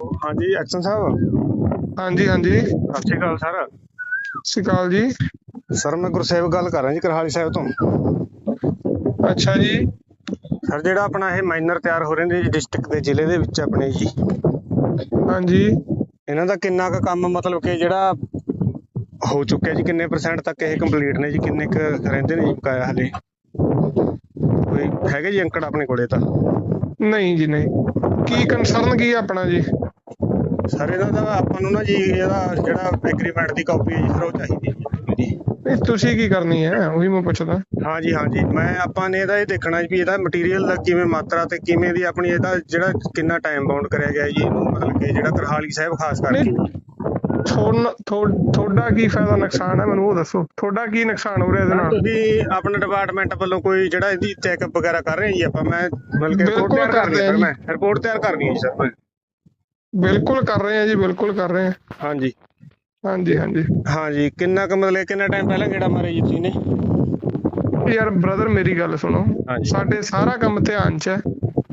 ਹਾਂਜੀ ਐਕਸ਼ਨ ਸਾਹਿਬ? ਹਾਂਜੀ ਹਾਂਜੀ। ਸਤਿ ਸ਼੍ਰੀ ਅਕਾਲ ਸਰ। ਸ਼੍ਰੀ ਅਕਾਲ ਜੀ। ਸਰ ਮੈਂ ਗੁਰਸੇਵ ਗੱਲ ਕਰ ਰਿਹਾ ਜੀ ਕਰਹਾਲੀ ਸਾਹਿਬ ਤੋਂ। ਅੱਛਾ ਜੀ। ਸਰ ਜਿਹੜਾ ਆਪਣਾ ਇਹ ਮਾਈਨਰ ਤਿਆਰ ਹੋ ਰਹੇ ਨੇ ਜੀ ਡਿਸਟ੍ਰਿਕਟ ਦੇ ਜ਼ਿਲ੍ਹੇ ਦੇ ਵਿੱਚ ਆਪਣੇ ਜੀ। ਹਾਂਜੀ। ਇਹਨਾਂ ਦਾ ਕਿੰਨਾ ਕੁ ਕੰਮ ਮਤਲਬ ਕਿ ਜਿਹੜਾ ਹੋ ਚੁੱਕਿਆ ਜੀ ਕਿੰਨੇ ਪਰਸੈਂਟ ਤੱਕ ਇਹ ਕੰਪਲੀਟ ਨੇ ਜੀ ਕਿੰਨੇ ਕੁ ਰਹਿੰਦੇ ਨੇ ਜੀ ਬਕਾਇਆ ਹਲੇ? ਕੋਈ ਹੈਗੇ ਜੀ ਅੰਕੜ ਆਪਣੇ ਕੋਲੇ ਤਾਂ? ਨਹੀਂ ਜੀ ਨਹੀਂ। ਕੀ ਕੰਸਰਨ ਕੀ ਹੈ ਆਪਣਾ ਜੀ? ਸਰ ਇਹਨਾਂ ਦਾ ਆਪਾਂ ਨੂੰ ਨਾ ਜੀ ਇਹਦਾ ਜਿਹੜਾ ਐਗਰੀਮੈਂਟ ਦੀ ਕਾਪੀ ਹੈ ਜੀ ਸਰ ਉਹ ਚਾਹੀਦੀ ਹੈ ਜੀ ਤੁਸੀਂ ਕੀ ਕਰਨੀ ਹੈ? ਉਹੀ ਮੈਂ ਪੁੱਛਦਾ। ਹਾਂਜੀ ਹਾਂਜੀ ਮੈਂ ਆਪਾਂ ਨੇ ਇਹਦਾ ਇਹ ਦੇਖਣਾ ਜੀ ਵੀ ਇਹਦਾ ਮਟੀਰੀਅਲ ਦਾ ਕਿਵੇਂ ਮਾਤਰਾ ਤੇ ਕਿਵੇਂ ਦੀ ਆਪਣੀ ਇਹਦਾ ਜਿਹੜਾ ਕਿੰਨਾ ਟਾਈਮ ਬਾਉਂਡ ਕਰਿਆ ਗਿਆ ਜੀ ਇਹਨੂੰ ਮਤਲਬ ਕਿ ਜਿਹੜਾ ਕਰਹਾਲੀ ਸਾਹਿਬ ਖਾਸ ਕਰਕੇ। ਤੁਹਾਡਾ ਕੀ ਫਾਇਦਾ ਨੁਕਸਾਨ ਹੈ ਮੈਨੂੰ ਉਹ ਦੱਸੋ? ਤੁਹਾਡਾ ਕੀ ਨੁਕਸਾਨ ਹੋ ਰਿਹਾ ਇਹਦੇ ਨਾਲ? ਤੁਸੀਂ ਆਪਣੇ ਡਿਪਾਰਟਮੈਂਟ ਵੱਲੋਂ ਕੋਈ ਜਿਹੜਾ ਇਹਦੀ ਚੈੱਕਅਪ ਵਗੈਰਾ ਕਰ ਰਹੇ ਜੀ ਆਪਾਂ? ਮੈਂ ਮਤਲਬ ਕਿ ਰਿਪੋਰਟ ਤਿਆਰ ਕਰ ਹੈ ਰਹੇ ਜੀ। ਮੈਂ। ਰਿਪੋਰਟ ਤਿਆਰ ਕਰਨੀ ਹੈ ਜੀ ਸਰ ਮੈਂ ਬਿਲਕੁਲ ਕਰ ਰਹੇ ਆ ਜੀ ਬਿਲਕੁਲ ਕਰ ਰਹੇ ਆ ਹਾਂਜੀ। ਹਾਂਜੀ ਹਾਂਜੀ। ਹਾਂਜੀ ਕਿੰਨਾ ਕੁ ਮਤਲਬ ਕਿੰਨਾ ਟਾਈਮ ਪਹਿਲਾਂ ਕਿਹੜਾ ਮਾਰੇ ਜੀ ਤੁਸੀਂ ਨੇ? ਯਾਰ ਬ੍ਰਦਰ ਮੇਰੀ ਗੱਲ ਸੁਣੋ। ਸਾਡੇ ਸਾਰਾ ਕੰਮ ਧਿਆਨ 'ਚ ਹੈ।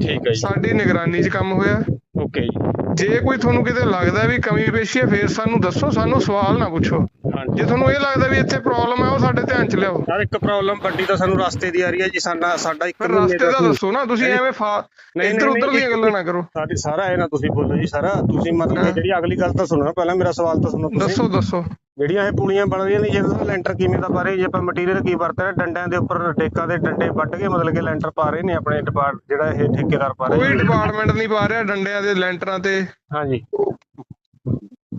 ਠੀਕ ਹੈ ਜੀ। ਸਾਡੀ ਨਿਗਰਾਨੀ 'ਚ ਕੰਮ ਹੋਇਆ। ਓਕੇ ਜੀ। ਜੇ ਕੋਈ ਤੁਹਾਨੂੰ ਕਿਤੇ ਲੱਗਦਾ ਵੀ ਕਮੀ ਪੇਸ਼ੀ ਹੈ ਫੇਰ ਸਾਨੂੰ ਦੱਸੋ ਸਾਨੂੰ ਸਵਾਲ ਨਾ ਪੁੱਛੋ। ਜੇ ਤੁਹਾਨੂੰ ਇਹ ਲੱਗਦਾ ਵੀ ਇੱਥੇ ਪ੍ਰੋਬਲਮ ਹੈ ਉਹ ਸਾਡੇ ਧਿਆਨ 'ਚ ਲਿਆਓ। ਸਰ ਇੱਕ ਪ੍ਰੋਬਲਮ ਵੱਡੀ ਤਾਂ ਸਾਨੂੰ ਰਸਤੇ ਦੀ ਆ ਰਹੀ ਹੈ ਜੀ ਸਾਡਾ ਸਾਡਾ ਇੱਕ ਰਸਤੇ ਦਾ ਦੱਸੋ ਨਾ ਤੁਸੀਂ ਐਵੇਂ ਇੱਧਰ ਉੱਧਰ ਦੀਆਂ ਗੱਲਾਂ ਨਾ ਕਰੋ। ਸਾਡੀ ਸਾਰਾ ਇਹ ਨਾ ਤੁਸੀਂ ਬੋਲੋ ਜੀ ਸਾਰਾ। ਤੁਸੀਂ ਮਤਲਬ। ਜਿਹੜੀ ਅਗਲੀ ਗੱਲ ਤਾਂ ਸੁਣੋ ਨਾ ਪਹਿਲਾਂ ਮੇਰਾ ਸਵਾਲ ਤਾਂ ਸੁਣੋ ਦੱਸੋ ਦੱਸੋ। ਜਿਹੜੀਆਂ ਇਹ ਪੁਲੀਆਂ ਬਣ ਰਹੀਆਂ ਨੇ ਜਿਹਦਾ ਲੈਂਟਰ ਕਿਵੇਂ ਦਾ ਪਾ ਰਹੇ ਜੀ ਆਪਾਂ ਮਟੀਰੀਅਲ ਕੀ ਵਰਤ ਰਹੇ ਡੰਡਿਆਂ ਦੇ ਉੱਪਰ ਟੇਕਾਂ ਦੇ ਡੰਡੇ ਵੱਢ ਕੇ ਮਤਲਬ ਕਿ ਲੈਂਟਰ ਪਾ ਰਹੇ ਨੇ ਆਪਣੇ ਡਿਪਾਰਟ ਜਿਹੜਾ ਇਹ ਠੇਕੇਦਾਰ ਪਾ ਰਹੇ ਕੋਈ ਡਿਪਾਰਟਮੈਂਟ ਨਹੀਂ ਪਾ ਰਿਹਾ ਡੰਡਿਆਂ ਦੇ ਲੈਂਟਰਾਂ ਤੇ। ਹਾਂਜੀ।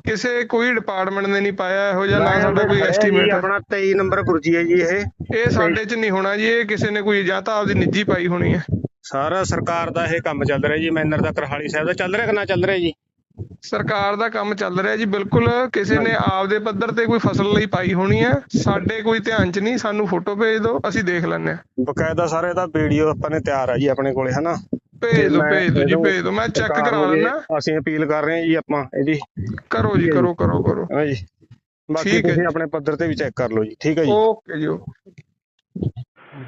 ਕਿਸੇ ਕੋਈ ਡਿਪਾਰਟਮੈਂਟ ਨੇ ਨਹੀਂ ਪਾਇਆ ਇਹੋ ਜਿਹਾ ਨਾ ਸਾਡਾ ਕੋਈ ਜੀ ਐਸਟੀਮੇਟ ਆਪਣਾ 23 ਨੰਬਰ ਗੁਰਜੀ ਹੈ ਜੀ ਇਹ। ਇਹ ਸਾਡੇ 'ਚ ਨਹੀਂ ਹੋਣਾ ਜੀ ਇਹ ਕਿਸੇ ਨੇ ਕੋਈ ਜਾਂ ਤਾਂ ਆਪਦੀ ਨਿੱਜੀ ਪਾਈ ਹੋਣੀ ਹੈ। ਸਾਰਾ ਸਰਕਾਰ ਦਾ ਇਹ ਕੰਮ ਚੱਲ ਰਿਹਾ ਜੀ ਮੈਨਰ ਦਾ ਕਰਹਾਲੀ ਸਾਹਿਬ ਦਾ ਚੱਲ ਰਿਹਾ ਕਿ ਨਾ ਚੱਲ ਰਿਹਾ ਜੀ? ਸਰਕਾਰ ਦਾ ਕੰਮ ਚੱਲ ਰਿਹਾ ਜੀ ਬਿਲਕੁਲ ਕਿਸੇ ਨੇ ਆਪਦੇ ਪੱਧਰ ਤੇ ਕੋਈ ਫਸਲ ਲਈ ਪਾਈ ਹੋਣੀ ਹੈ ਸਾਡੇ ਕੋਈ ਧਿਆਨ 'ਚ ਨਹੀਂ ਸਾਨੂੰ ਫੋਟੋ ਭੇਜ ਦਿਓ ਅਸੀਂ ਦੇਖ ਲੈਂਦੇ ਹਾਂ। ਬਕਾਇਦਾ ਸਾਰੇ ਦਾ ਵੀਡੀਓ ਆਪਾਂ ਨੇ ਤਿਆਰ ਆ ਜੀ ਆਪਣੇ ਕੋਲੇ ਹਨਾ? ਭੇਜ ਦਿਓ ਭੇਜ ਦਿਓ ਜੀ ਭੇਜ ਦਿਓ ਮੈਂ ਚੈੱਕ ਕਰਾ ਲੈਣਾ ਅਸੀਂ ਅਪੀਲ ਕਰ ਰਹੇ ਹਾਂ ਜੀ ਆਪਾਂ ਇਹਦੀ। ਕਰੋ ਜੀ ਕਰੋ ਕਰੋ ਕਰੋ। ਹਾਂ ਜੀ। ਬਾਕੀ ਠੀਕ ਹੈ ਤੁਸੀਂ। ਆਪਣੇ ਪੱਧਰ ਤੇ ਵੀ ਚੈੱਕ ਕਰ ਲਓ ਜੀ ਠੀਕ ਹੈ ਜੀ। ਓਕੇ ਜੀ ਓਕੇ।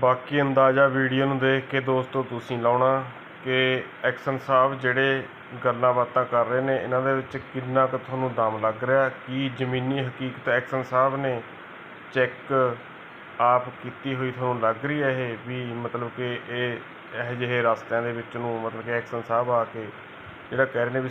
ਬਾਕੀ ਅੰਦਾਜ਼ਾ ਵੀਡੀਓ ਨੂੰ ਦੇਖ ਕੇ ਦੋਸਤੋ ਤੁਸੀਂ ਲਾਉਣਾ। ਕਿ ਐਕਸ਼ਨ ਸਾਹਿਬ ਜਿਹੜੇ ਗੱਲਾਂ ਬਾਤਾਂ ਕਰ ਰਹੇ ਨੇ, ਇਹਨਾਂ ਦੇ ਵਿੱਚ ਕਿੰਨਾ ਕੁ ਤੁਹਾਨੂੰ ਦਮ ਲੱਗ ਰਿਹਾ? ਕੀ ਜ਼ਮੀਨੀ ਹਕੀਕਤ ਐਕਸ਼ਨ ਸਾਹਿਬ ਨੇ ਚੈੱਕ ਆਪ ਕੀਤੀ ਹੋਈ ਤੁਹਾਨੂੰ ਲੱਗ ਰਹੀ ਹੈ ਇਹ? ਵੀ ਮਤਲਬ ਕਿ ਇਹ ਇਹੋ ਜਿਹੇ ਰਸਤਿਆਂ ਦੇ ਵਿੱਚ ਨੂੰ ਮਤਲਬ ਕਿ ਐਕਸ਼ਨ ਸਾਹਿਬ ਆ ਕੇ ਜਿਹੜਾ ਕਹਿ ਰਹੇ ਨੇ ਵੀ